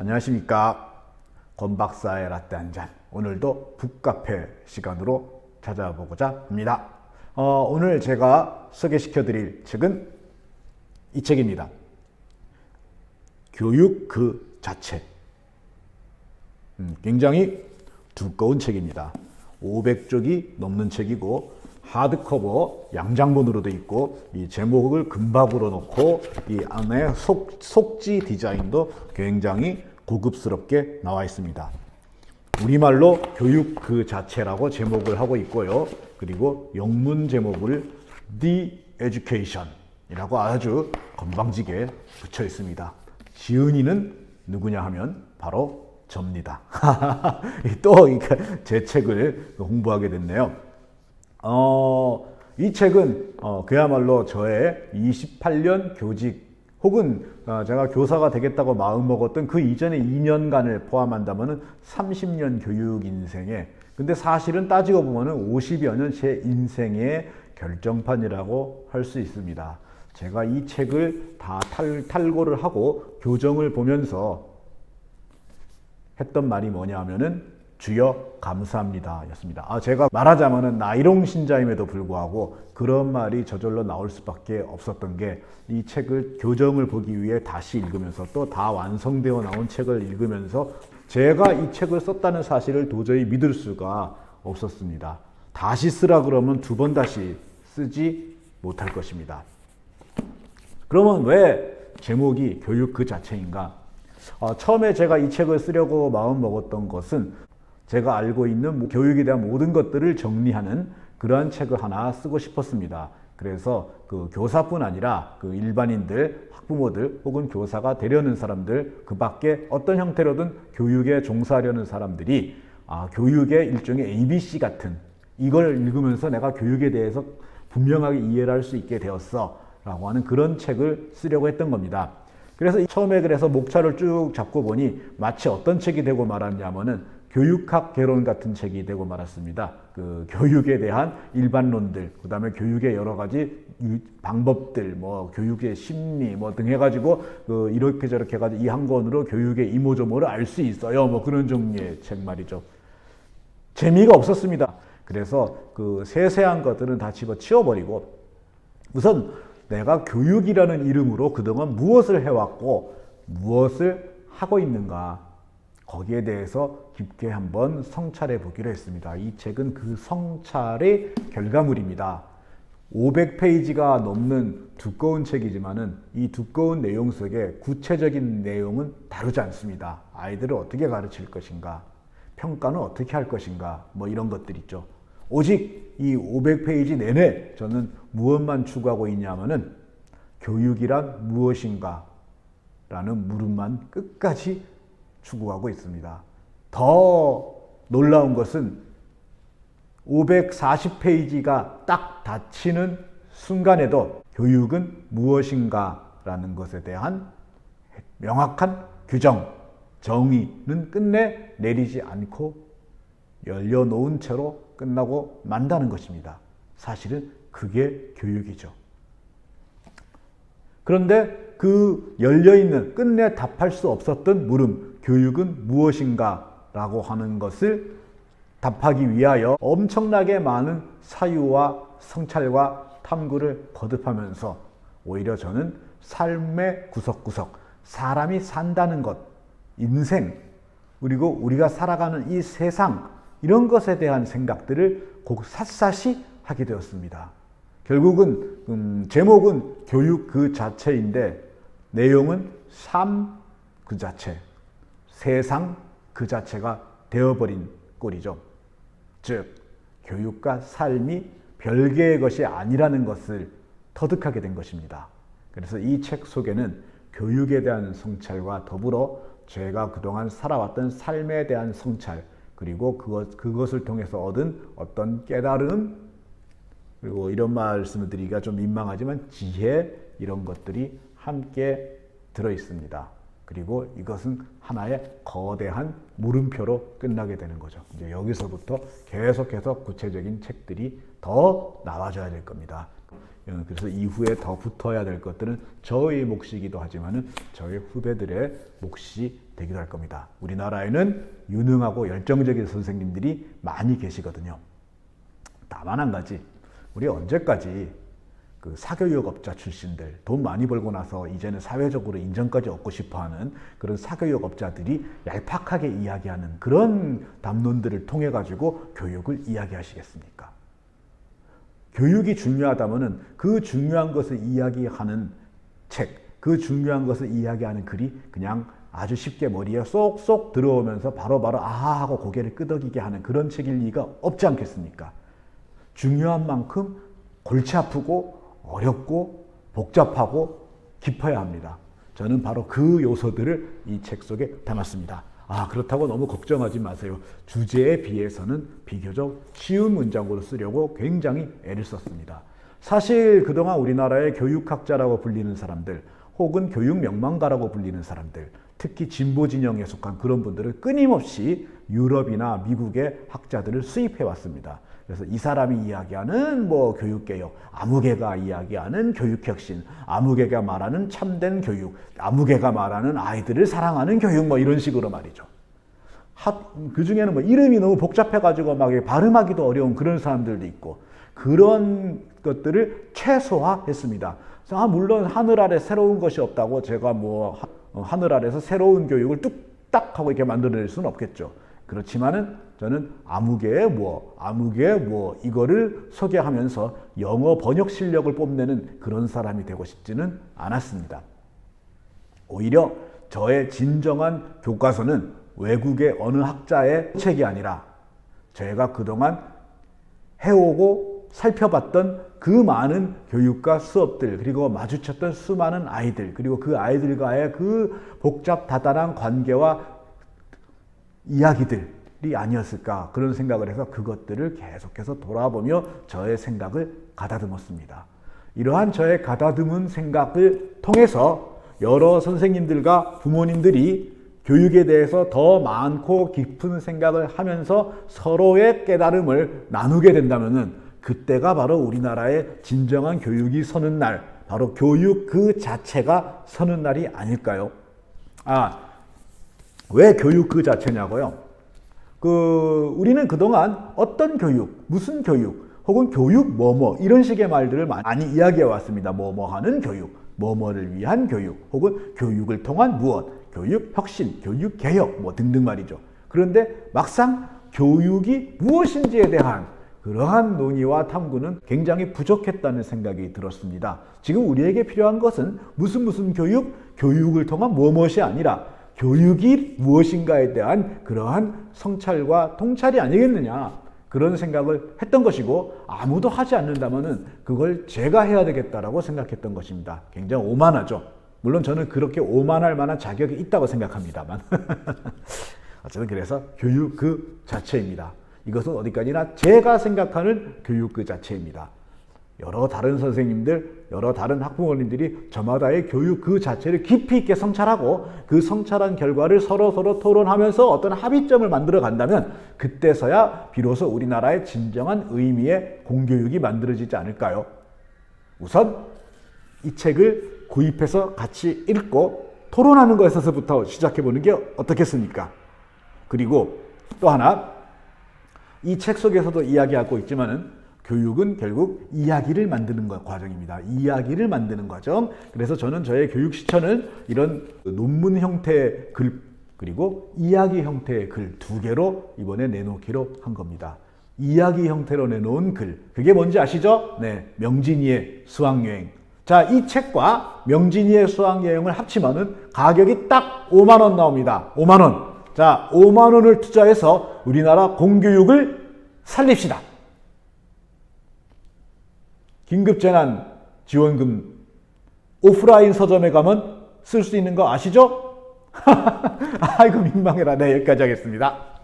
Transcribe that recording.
안녕하십니까. 권 박사의 라떼 한 잔. 오늘도 북카페 시간으로 찾아보고자 합니다. 어, 오늘 제가 소개시켜 드릴 책은 이 책입니다. 교육 그 자체. 음, 굉장히 두꺼운 책입니다. 500쪽이 넘는 책이고 하드커버 양장본으로 돼 있고 이 제목을 금박으로 놓고 이 안에 속, 속지 디자인도 굉장히 고급스럽게 나와 있습니다. 우리말로 교육 그 자체라고 제목을 하고 있고요. 그리고 영문 제목을 The Education이라고 아주 건방지게 붙여 있습니다. 지은이는 누구냐 하면 바로 접니다. 또 제 책을 홍보하게 됐네요. 어, 이 책은 어, 그야말로 저의 28년 교직 혹은 어, 제가 교사가 되겠다고 마음먹었던 그 이전의 2년간을 포함한다면 30년 교육 인생에 근데 사실은 따지고 보면 50여 년 제 인생의 결정판이라고 할 수 있습니다. 제가 이 책을 다 탈, 탈고를 하고 교정을 보면서 했던 말이 뭐냐 하면은 주여 감사합니다 였습니다. 아, 제가 말하자면은 나이롱 신자임에도 불구하고 그런 말이 저절로 나올 수밖에 없었던 게 이 책을 교정을 보기 위해 다시 읽으면서 또 다 완성되어 나온 책을 읽으면서 제가 이 책을 썼다는 사실을 도저히 믿을 수가 없었습니다. 다시 쓰라 그러면 두 번 다시 쓰지 못할 것입니다. 그러면 왜 제목이 교육 그 자체인가? 어, 처음에 제가 이 책을 쓰려고 마음 먹었던 것은 제가 알고 있는 교육에 대한 모든 것들을 정리하는 그러한 책을 하나 쓰고 싶었습니다. 그래서 그 교사뿐 아니라 그 일반인들, 학부모들 혹은 교사가 되려는 사람들, 그 밖에 어떤 형태로든 교육에 종사하려는 사람들이 아, 교육의 일종의 ABC 같은 이걸 읽으면서 내가 교육에 대해서 분명하게 이해를 할 수 있게 되었어. 라고 하는 그런 책을 쓰려고 했던 겁니다. 그래서 처음에 그래서 목차를 쭉 잡고 보니 마치 어떤 책이 되고 말았냐면은 교육학 개론 같은 책이 되고 말았습니다. 그 교육에 대한 일반론들, 그 다음에 교육의 여러 가지 방법들, 뭐 교육의 심리 뭐 등 해가지고 그 이렇게 저렇게 해가지고 이 한 권으로 교육의 이모저모를 알 수 있어요. 뭐 그런 종류의 책 말이죠. 재미가 없었습니다. 그래서 그 세세한 것들은 다 집어 치워버리고 우선 내가 교육이라는 이름으로 그동안 무엇을 해왔고 무엇을 하고 있는가 거기에 대해서 깊게 한번 성찰해 보기로 했습니다. 이 책은 그 성찰의 결과물입니다. 500페이지가 넘는 두꺼운 책이지만은 이 두꺼운 내용 속에 구체적인 내용은 다루지 않습니다. 아이들을 어떻게 가르칠 것인가, 평가는 어떻게 할 것인가, 뭐 이런 것들 있죠. 오직 이 500페이지 내내 저는 무엇만 추구하고 있냐면은 교육이란 무엇인가? 라는 물음만 끝까지 추구하고 있습니다. 더 놀라운 것은 540페이지가 딱 닫히는 순간에도 교육은 무엇인가 라는 것에 대한 명확한 규정, 정의는 끝내 내리지 않고 열려놓은 채로 끝나고 만다는 것입니다. 사실은 그게 교육이죠. 그런데 그 열려있는 끝내 답할 수 없었던 물음, 교육은 무엇인가 라고 하는 것을 답하기 위하여 엄청나게 많은 사유와 성찰과 탐구를 거듭하면서 오히려 저는 삶의 구석구석, 사람이 산다는 것, 인생, 그리고 우리가 살아가는 이 세상, 이런 것에 대한 생각들을 곧 샅샅이 하게 되었습니다. 결국은 음, 제목은 교육 그 자체인데 내용은 삶 그 자체, 세상 그 자체가 되어버린 꼴이죠. 즉 교육과 삶이 별개의 것이 아니라는 것을 터득하게 된 것입니다. 그래서 이 책 속에는 교육에 대한 성찰과 더불어 제가 그동안 살아왔던 삶에 대한 성찰, 그리고 그것, 그것을 통해서 얻은 어떤 깨달음, 그리고 이런 말씀을 드리기가 좀 민망하지만 지혜, 이런 것들이 함께 들어 있습니다. 그리고 이것은 하나의 거대한 물음표로 끝나게 되는 거죠. 이제 여기서부터 계속해서 구체적인 책들이 더 나와줘야 될 겁니다. 어, 그래서 이후에 더 붙어야 될 것들은 저의 몫이기도 하지만은 저희 후배들의 몫이 되기도 할 겁니다. 우리나라에는 유능하고 열정적인 선생님들이 많이 계시거든요. 다만 한 가지, 우리 언제까지 그 사교육업자 출신들 돈 많이 벌고 나서 이제는 사회적으로 인정까지 얻고 싶어하는 그런 사교육업자들이 얄팍하게 이야기하는 그런 담론들을 통해 가지고 교육을 이야기하시겠습니까? 교육이 중요하다면은 그 중요한 것을 이야기하는 책, 그 중요한 것을 이야기하는 글이 그냥 아주 쉽게 머리에 쏙쏙 들어오면서 바로바로 아하 하고 고개를 끄덕이게 하는 그런 책일 리가 없지 않겠습니까? 중요한 만큼 골치 아프고 어렵고 복잡하고 깊어야 합니다. 저는 바로 그 요소들을 이 책 속에 담았습니다. 아, 그렇다고 너무 걱정하지 마세요. 주제에 비해서는 비교적 쉬운 문장으로 쓰려고 굉장히 애를 썼습니다. 사실 그동안 우리나라의 교육학자라고 불리는 사람들, 혹은 교육 명망가라고 불리는 사람들, 특히 진보 진영에 속한 그런 분들을 끊임없이 유럽이나 미국의 학자들을 수입해 왔습니다. 그래서 이 사람이 이야기하는 뭐 교육개혁, 아무개가 이야기하는 교육혁신, 아무개가 말하는 참된 교육, 아무개가 말하는 아이들을 사랑하는 교육 뭐 이런 식으로 말이죠. 그 중에는 뭐 이름이 너무 복잡해가지고 막 발음하기도 어려운 그런 사람들도 있고 그런 것들을 최소화했습니다. 아, 물론 하늘 아래 새로운 것이 없다고 제가 뭐 하, 어, 하늘 아래서 새로운 교육을 뚝딱 하고 이렇게 만들어낼 수는 없겠죠. 그렇지만은 저는 아무개의 뭐, 아무개의 뭐, 이거를 소개하면서 영어 번역 실력을 뽐내는 그런 사람이 되고 싶지는 않았습니다. 오히려 저의 진정한 교과서는 외국의 어느 학자의 책이 아니라 제가 그동안 해오고 살펴봤던 그 많은 교육과 수업들 그리고 마주쳤던 수많은 아이들 그리고 그 아이들과의 그 복잡 다단한 관계와 이야기들 이 아니었을까 그런 생각을 해서 그것들을 계속해서 돌아보며 저의 생각을 가다듬었습니다. 이러한 저의 가다듬은 생각을 통해서 여러 선생님들과 부모님들이 교육에 대해서 더 많고 깊은 생각을 하면서 서로의 깨달음을 나누게 된다면은 그때가 바로 우리나라의 진정한 교육이 서는 날, 바로 교육 그 자체가 서는 날이 아닐까요? 아, 왜 교육 그 자체냐고요? 그, 우리는 그동안 어떤 교육, 무슨 교육, 혹은 교육 뭐뭐 이런 식의 말들을 많이 이야기해 왔습니다. 뭐뭐 하는 교육, 뭐뭐를 위한 교육, 혹은 교육을 통한 무엇, 교육 혁신, 교육 개혁 뭐 등등 말이죠. 그런데 막상 교육이 무엇인지에 대한 그러한 논의와 탐구는 굉장히 부족했다는 생각이 들었습니다. 지금 우리에게 필요한 것은 무슨 무슨 교육, 교육을 통한 무엇이 아니라 교육이 무엇인가에 대한 그러한 성찰과 통찰이 아니겠느냐. 그런 생각을 했던 것이고 아무도 하지 않는다면은 그걸 제가 해야 되겠다라고 생각했던 것입니다. 굉장히 오만하죠. 물론 저는 그렇게 오만할 만한 자격이 있다고 생각합니다만 어쨌든 그래서 교육 그 자체입니다. 이것은 어디까지나 제가 생각하는 교육 그 자체입니다. 여러 다른 선생님들, 여러 다른 학부모님들이 저마다의 교육 그 자체를 깊이 있게 성찰하고 그 성찰한 결과를 서로 서로 토론하면서 어떤 합의점을 만들어 간다면 그때서야 비로소 우리나라의 진정한 의미의 공교육이 만들어지지 않을까요? 우선 이 책을 구입해서 같이 읽고 토론하는 것에서부터 시작해 보는 게 어떻겠습니까? 그리고 또 하나 이 책 속에서도 이야기하고 있지만은 교육은 결국 이야기를 만드는 것 과정입니다. 이야기를 만드는 과정. 그래서 저는 저의 교육 시천을 이런 논문 형태의 글 그리고 이야기 형태의 글 두 개로 이번에 내놓기로 한 겁니다. 이야기 형태로 내놓은 글. 그게 뭔지 아시죠? 네. 명진이의 수학여행. 자, 이 책과 명진이의 수학여행을 합치면은 가격이 딱 5만원 나옵니다. 5만원. 자, 5만 원을 투자해서 우리나라 공교육을 살립시다. 긴급재난 지원금 오프라인 서점에 가면 쓸 수 있는 거 아시죠? 아이고 민망해라. 네, 여기까지 하겠습니다.